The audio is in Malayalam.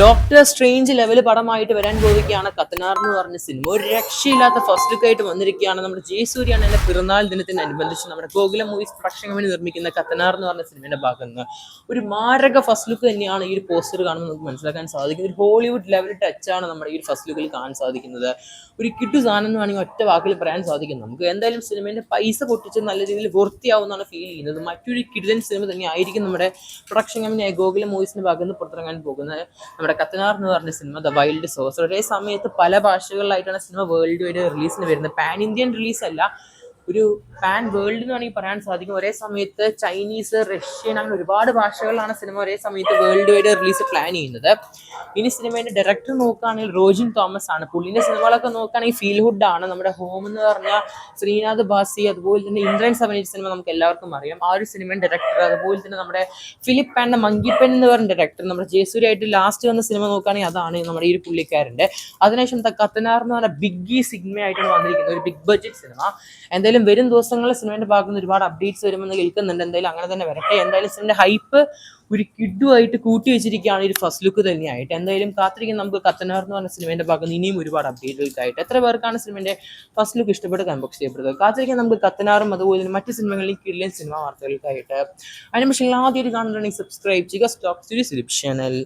ഡോക്ടർ സ്ട്രേഞ്ച് ലെവൽ പടമായിട്ട് വരാൻ പോവുകയാണ് കത്തനാർ എന്ന് പറഞ്ഞ സിനിമ ഒരു രക്ഷയില്ലാത്ത ഫസ്റ്റ് ലുക്ക് ആയിട്ട് വന്നിരിക്കുകയാണ് നമ്മുടെ ജയസൂര്യാണ് എന്റെ പിറന്നാൾ ദിനത്തിനനുബന്ധിച്ച് നമ്മുടെ ഗോകുലം മൂവീസ് പ്രൊഡക്ഷൻ കമ്പനി നിർമ്മിക്കുന്ന കത്തനാർ എന്ന് പറഞ്ഞ സിനിമയുടെ ഭാഗത്ത് ഒരു മാരക ഫസ്റ്റ് ലുക്ക് തന്നെയാണ് ഈ ഒരു പോസ്റ്റർ കാണുമ്പോൾ നമുക്ക് മനസ്സിലാക്കാൻ സാധിക്കുന്നത്. ഒരു ഹോളിവുഡ് ലെവൽ ടച്ചാണ് നമ്മുടെ ഈ ഒരു ഫസ്റ്റ് ലുക്കിൽ കാണാൻ സാധിക്കുന്നത്. ഒരു കിട്ടു സാധനം എന്ന് വേണമെങ്കിൽ ഒറ്റ വാക്കിൽ പറയാൻ സാധിക്കും. നമുക്ക് എന്തായാലും സിനിമേന്റെ പൈസ പൊട്ടിച്ച് നല്ല രീതിയിൽ വൃത്തിയാവുന്നതാണ് ഫീൽ ചെയ്യുന്നത്. മറ്റൊരു കിടിലൻ സിനിമ തന്നെ ആയിരിക്കും നമ്മുടെ പ്രൊഡക്ഷൻ കമ്പനി ഗോകുലം മൂവീസിന്റെ ഭാഗത്ത് പുറത്തിറങ്ങാൻ പോകുന്നത്. നമ്മുടെ കത്തനാർ എന്ന് പറഞ്ഞ സിനിമ ദ വൈൽഡ് സോഴ്സ് ഒരേ സമയത്ത് പല ഭാഷകളിലായിട്ടാണ് സിനിമ വേൾഡ് വൈഡ് റിലീസിന് വരുന്നത്. പാൻ ഇന്ത്യൻ റിലീസ് അല്ല ഒരു പാൻ വേൾഡ് എന്ന് വേണമെങ്കിൽ പറയാൻ സാധിക്കും. ഒരേ സമയത്ത് ചൈനീസ് റഷ്യൻ അങ്ങനെ ഒരുപാട് ഭാഷകളിലാണ് സിനിമ ഒരേ സമയത്ത് വേൾഡ് വൈഡ് റിലീസ് പ്ലാൻ ചെയ്യുന്നത്. ഇനി സിനിമയുടെ ഡയറക്ടർ നോക്കുകയാണെങ്കിൽ റോജിൻ തോമസ് ആണ്. പുള്ളിന്റെ സിനിമകളൊക്കെ നോക്കുകയാണെങ്കിൽ ഫീൽ ഹുഡ് ആണ്. നമ്മുടെ ഹോം എന്ന് പറഞ്ഞ ശ്രീനാഥ് ബാസി അതുപോലെ തന്നെ ഇന്ദ്രൻ അഭിനയിച്ച സിനിമ നമുക്ക് എല്ലാവർക്കും അറിയാം. ആ ഒരു സിനിമയുടെ ഡയറക്ടർ അതുപോലെ തന്നെ നമ്മുടെ ഫിലിപ്പ് ആൻഡ് മങ്കിപ്പൻ എന്ന് പറഞ്ഞ ഡയറക്ടർ നമ്മുടെ ജയസൂര്യായിട്ട് ലാസ്റ്റ് വന്ന സിനിമ നോക്കുകയാണെങ്കിൽ അതാണ് നമ്മുടെ ഈ ഒരു പുള്ളിക്കാരന്റെ. അതിനുശേഷം കത്തനാർ എന്ന് പറഞ്ഞ ബിഗ് സിനിമയായിട്ടാണ് വന്നിരിക്കുന്നത്. ഒരു ബിഗ് ബഡ്ജറ്റ് സിനിമ എന്തായാലും വരും ദിവസങ്ങളിൽ സിനിമയുടെ ഭാഗത്ത് നിന്ന് ഒരുപാട് അപ്ഡേറ്റ്സ് വരുമെന്ന് കേൾക്കുന്നുണ്ട്. എന്തായാലും അങ്ങനെ തന്നെ വരട്ടെ. എന്തായാലും സിനിമയുടെ ഹൈപ്പ് ഒരു കിഡുമായിട്ട് കൂട്ടി വെച്ചിരിക്കുകയാണ് ഒരു ഫസ്റ്റ് ലുക്ക് തന്നെയായിട്ട്. എന്തായാലും കാത്തിരിക്കും നമുക്ക് കത്തനാർ എന്ന് പറഞ്ഞ സിനിമയുടെ ഭാഗത്ത് ഇനിയും ഒരുപാട് അപ്ഡേറ്റുകൾക്കായിട്ട് എത്ര പേർക്കാണ് സിനിമയുടെ ഫസ്റ്റ് ലുക്ക് ഇഷ്ടപ്പെട്ട് കമ്പോക്സ് ചെയ്യപ്പെടുന്നത്. കാത്തിരിക്കാൻ നമുക്ക് കത്തനാറും അതുപോലെ തന്നെ മറ്റ് സിനിമകളിൽ കിടിലൻ സിനിമ വാർത്തകൾക്കായിട്ട്. അതിന് പക്ഷേ ആദ്യമായിട്ട് കാണുന്നുണ്ടെങ്കിൽ സബ്സ്ക്രൈബ് ചെയ്യുക. Stock series channel